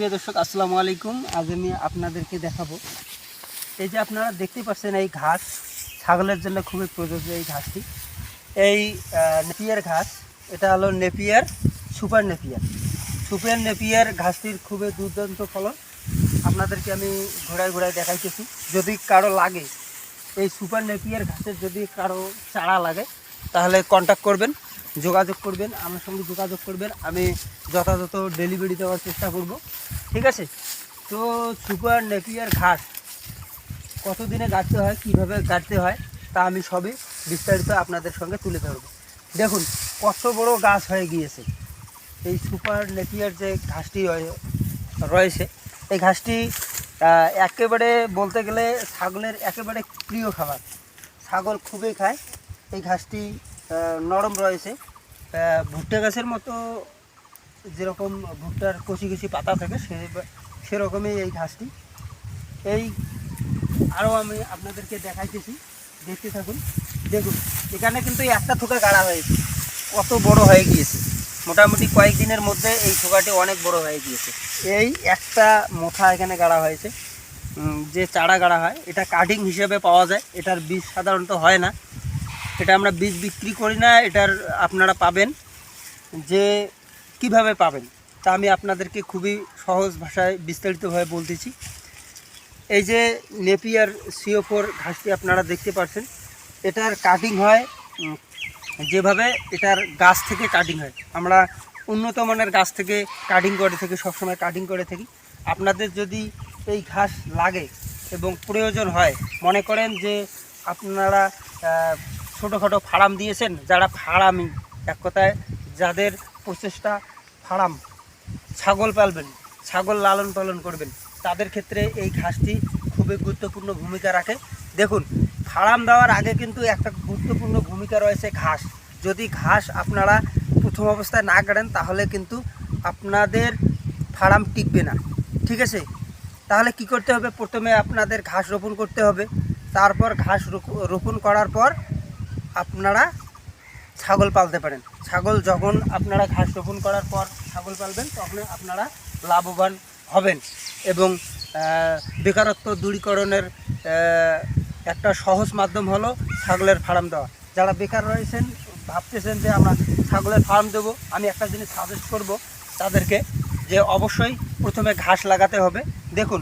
প্রিয় দর্শক, আসসালামু আলাইকুম। আজ আমি আপনাদেরকে দেখাবো। এই যে আপনারা দেখতে পাচ্ছেন, এই ঘাস ছাগলের জন্য খুবই প্রযোজ্য এই ঘাসটি। এই নেপিয়ার ঘাস, এটা হলো napier super napier. Super napier ঘাসটির খুবই দুর্দান্ত ফলন। আপনাদেরকে আমি ঘোরায় ঘোরায় দেখাইতেছি। যদি কারও লাগে, এই সুপার নেপিয়ার ঘাসের যদি কারও চারা লাগে, তাহলে কন্ট্যাক্ট করবেন, যোগাযোগ করবেন, আমার সঙ্গে যোগাযোগ করবেন। আমি যথাযথ ডেলিভারি দেওয়ার চেষ্টা করব। ঠিক আছে? তো সুপার নেপিয়ার ঘাস, কতদিনে গাড়তে হয়, কীভাবে গাড়তে হয়, তা আমি সবই বিস্তারিত আপনাদের সঙ্গে তুলে ধরব। দেখুন, কত বড় গাছ হয়ে গিয়েছে। এই সুপার নেপিয়ার যে ঘাসটি রয়েছে, এই ঘাসটি একেবারে বলতে গেলে ছাগলের একেবারে প্রিয় খাবার। ছাগল খুবই খায়। এই ঘাসটি নরম রয়েছে। ভুট্টা গাছের মতো যেরকম ভুট্টার কচি কচি পাতা থাকে সে সেরকমই এই ঘাসটি। এই আরও আমি আপনাদেরকে দেখাইতেছি, দেখতে থাকুন। দেখুন, এখানে কিন্তু একটা থোকা গাড়া হয়েছে। কত বড় হয়ে গিয়েছে। মোটামুটি কয়েকদিনের মধ্যে এই থোকাটি অনেক বড় হয়ে গিয়েছে। এই একটা মোথা এখানে গাড়া হয়েছে। যে চারা গাড়া হয়, এটা কাটিং হিসেবে পাওয়া যায়। এটার বীজ সাধারণত হয় না। এটা আমরা বীজ বিক্রি করি না, এটার আপনারা পাবেন। যে কীভাবে পাবেন তা আমি আপনাদেরকে খুবই সহজ ভাষায় বিস্তারিতভাবে বলতেছি। এই যে নেপিয়ার সিও ফোর ঘাসটি আপনারা দেখতে পাচ্ছেন, এটার কাটিং হয় যেভাবে এটার গাছ থেকে কাটিং হয়। আমরা উন্নত মানের গাছ থেকে কাটিং করে থাকি, সবসময় কাটিং করে থাকি। আপনাদের যদি এই ঘাস লাগে এবং প্রয়োজন হয়, মনে করেন যে আপনারা ছোটোখাটো ফার্ম দিয়েছেন, যারা ফার্মই এক কথায় যাদের প্রচেষ্টা ফার্ম ছাগল পালবেন, ছাগল লালন পালন করবেন। তাদের ক্ষেত্রে এই ঘাসটি খুবই গুরুত্বপূর্ণ ভূমিকা রাখে। দেখুন ফার্ম দেওয়ার আগে কিন্তু একটা গুরুত্বপূর্ণ ভূমিকা রয়েছে ঘাস। যদি ঘাস আপনারা প্রথম অবস্থায় না কাটেন, তাহলে কিন্তু আপনাদের ফার্ম টিকবে না। ঠিক আছে? তাহলে কি করতে হবে? প্রথমে আপনাদের ঘাস রোপণ করতে হবে। তারপর ঘাস রোপ- রোপণ করার পর আপনারা ছাগল পালতে পারেন। ছাগল যখন আপনারা ঘাস রোপণ করার পর ছাগল পালবেন, তখন আপনারা লাভবান হবেন এবং বেকারত্ব দূরীকরণের একটা সহজ মাধ্যম হলো ছাগলের ফার্ম দেওয়া। যারা বেকার রয়েছেন, ভাবতেছেন যে আমরা ছাগলের ফার্ম দেবো, আমি একটা জিনিস সাজেস্ট করব তাদেরকে যে অবশ্যই প্রথমে ঘাস লাগাতে হবে। দেখুন,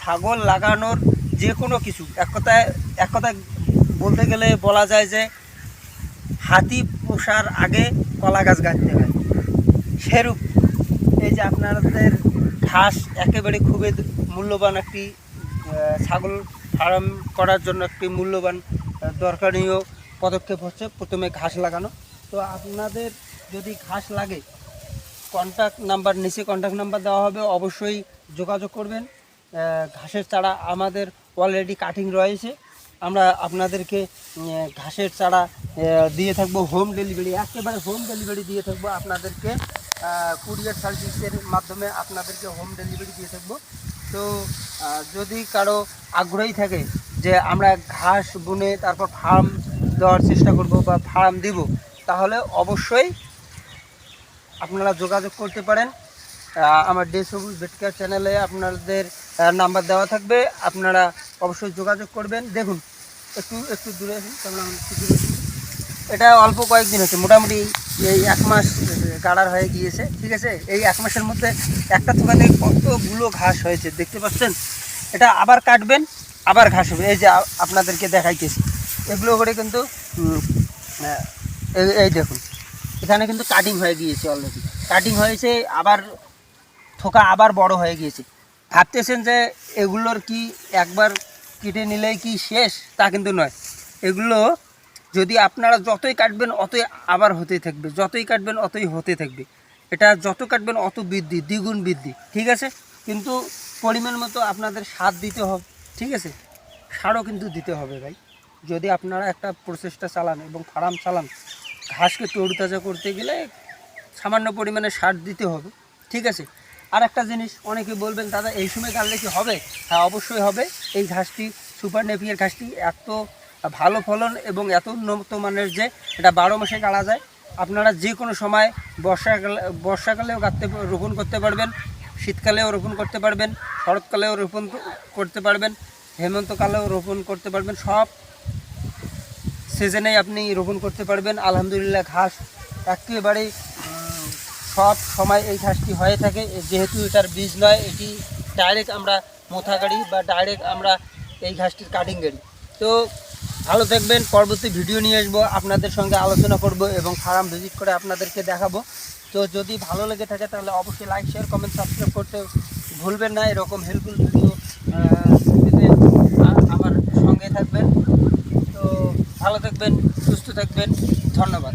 ছাগল লাগানোর যে কোনো কিছু, এক কথায় এক কথায় বলতে গেলে বলা যায় যে হাতি পোষার আগে কলা গাছ গাঁথতে হয়। সেরূপ এই যে আপনাদের ঘাস একেবারে খুবই মূল্যবান একটি ছাগল ফার্ম করার জন্য একটি মূল্যবান দরকারীয় পদক্ষেপ হচ্ছে প্রথমে ঘাস লাগানো। তো আপনাদের যদি ঘাস লাগে কন্ট্যাক্ট নাম্বার নিচে কন্ট্যাক্ট নাম্বার দেওয়া হবে, অবশ্যই যোগাযোগ করবেন। ঘাসের চারা আমাদের অলরেডি কাটিং রয়েছে। আমরা আপনাদেরকে ঘাসের চারা দিয়ে থাকব হোম ডেলিভারি একেবারে হোম ডেলিভারি দিয়ে থাকব আপনাদেরকে কুরিয়ার সার্ভিসের মাধ্যমে আপনাদেরকে হোম ডেলিভারি দিয়ে থাকব। তো যদি কারও আগ্রহী থাকে যে আমরা ঘাস বুনে তারপর ফার্ম দেওয়ার চেষ্টা করব বা ফার্ম দিব, তাহলে অবশ্যই আপনারা যোগাযোগ করতে পারেন। আমার ডে সবুজ বেটকার চ্যানেলে আপনাদের নাম্বার দেওয়া থাকবে, আপনারা অবশ্যই যোগাযোগ করবেন। দেখুন একটু একটু দূরে এটা অল্প কয়েকদিন হচ্ছে, মোটামুটি এই এক মাস গাড়ার হয়ে গিয়েছে, ঠিক আছে? এই এক মাসের মধ্যে একটা দোকানে কতগুলো ঘাস হয়েছে, দেখতে পাচ্ছেন? এটা আবার কাটবেন, আবার ঘাস হবে। এই যে আপনাদেরকে দেখাইতেছি। এগুলো করে কিন্তু এই দেখুন, এখানে কিন্তু কাটিং হয়ে গিয়েছে অলরেডি কাটিং হয়েছে, আবার থোকা আবার বড় হয়ে গিয়েছে। ভাবতেছেন যে এগুলোর কি একবার কেটে নিলেই কি শেষ? তা কিন্তু নয়। এগুলো যদি আপনারা যতই কাটবেন, অতই আবার হতেই থাকবে। যতই কাটবেন, অতই হতে থাকবে। এটা যত কাটবেন, অত বৃদ্ধি, দ্বিগুণ বৃদ্ধি। ঠিক আছে? কিন্তু পরিমাণ মতো আপনাদের সার দিতে হবে। ঠিক আছে? সারও কিন্তু দিতে হবে ভাই। যদি আপনারা একটা প্রচেষ্টা চালান এবং ফার্ম চালান, ঘাসকে তরুতাজা করতে গেলে সামান্য পরিমাণে সার দিতে হবে। ঠিক আছে? আর একটা জিনিস, অনেকে বলবেন, দাদা, এই সময় গাড়লে কি হবে? হ্যাঁ অবশ্যই হবে। এই ঘাসটি সুপার নেপিয়ার ঘাসটি এত ভালো ফলন এবং এত উন্নত মানের যে এটা বারো মাসে গাড়া যায়। আপনারা যে কোনো সময় বর্ষাকালে, বর্ষাকালেও গাঁথতে রোপণ করতে পারবেন, শীতকালেও রোপণ করতে পারবেন, শরৎকালেও রোপণ করতে পারবেন, হেমন্তকালেও রোপণ করতে পারবেন, সব সিজনেই আপনি রোপণ করতে পারবেন। আলহামদুলিল্লাহ, ঘাস একেবারেই সব সময় এই ঘাসটি হয়ে থাকে। যেহেতু এটার বীজ নয়, এটি ডাইরেক্ট আমরা মোথা গাড়ি বা ডাইরেক্ট আমরা এই ঘাসটির কাটিং গাড়ি। তো ভালো থাকবেন, পরবর্তী ভিডিও নিয়ে আসব, আপনাদের সঙ্গে আলোচনা করব এবং ফার্ম ভিজিট করে আপনাদেরকে দেখাবো। তো যদি ভালো লেগে থাকে তাহলে অবশ্যই লাইক শেয়ার কমেন্ট সাবস্ক্রাইব করতে ভুলবেন না, এরকম হেল্পফুল ভিডিও আমার সঙ্গে থাকবেন। তো ভালো থাকবেন, সুস্থ থাকবেন, ধন্যবাদ।